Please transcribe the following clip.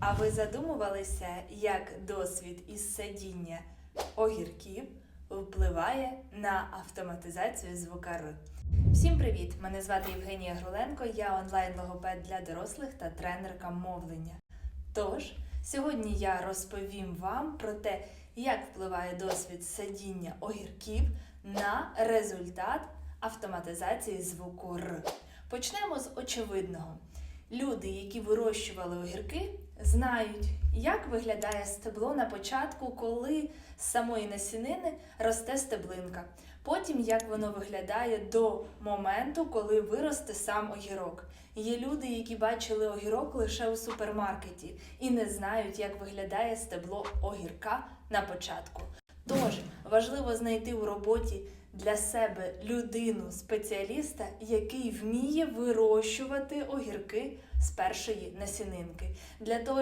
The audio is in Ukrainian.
А ви задумувалися, як досвід із садіння огірків впливає на автоматизацію звука Р? Всім привіт! Мене звати Євгенія Груленко, я онлайн-логопед для дорослих та тренерка мовлення. Тож, сьогодні я розповім вам про те, як впливає досвід садіння огірків на результат автоматизації звуку Р. Почнемо з очевидного. Люди, які вирощували огірки, знають, як виглядає стебло на початку, коли з самої насінини росте стеблинка. Потім як воно виглядає до моменту, коли виросте сам огірок. Є люди, які бачили огірок лише у супермаркеті і не знають, як виглядає стебло огірка на початку. Тож важливо знайти у роботі для себе людину, спеціаліста, який вміє вирощувати огірки з першої насінинки. Для того,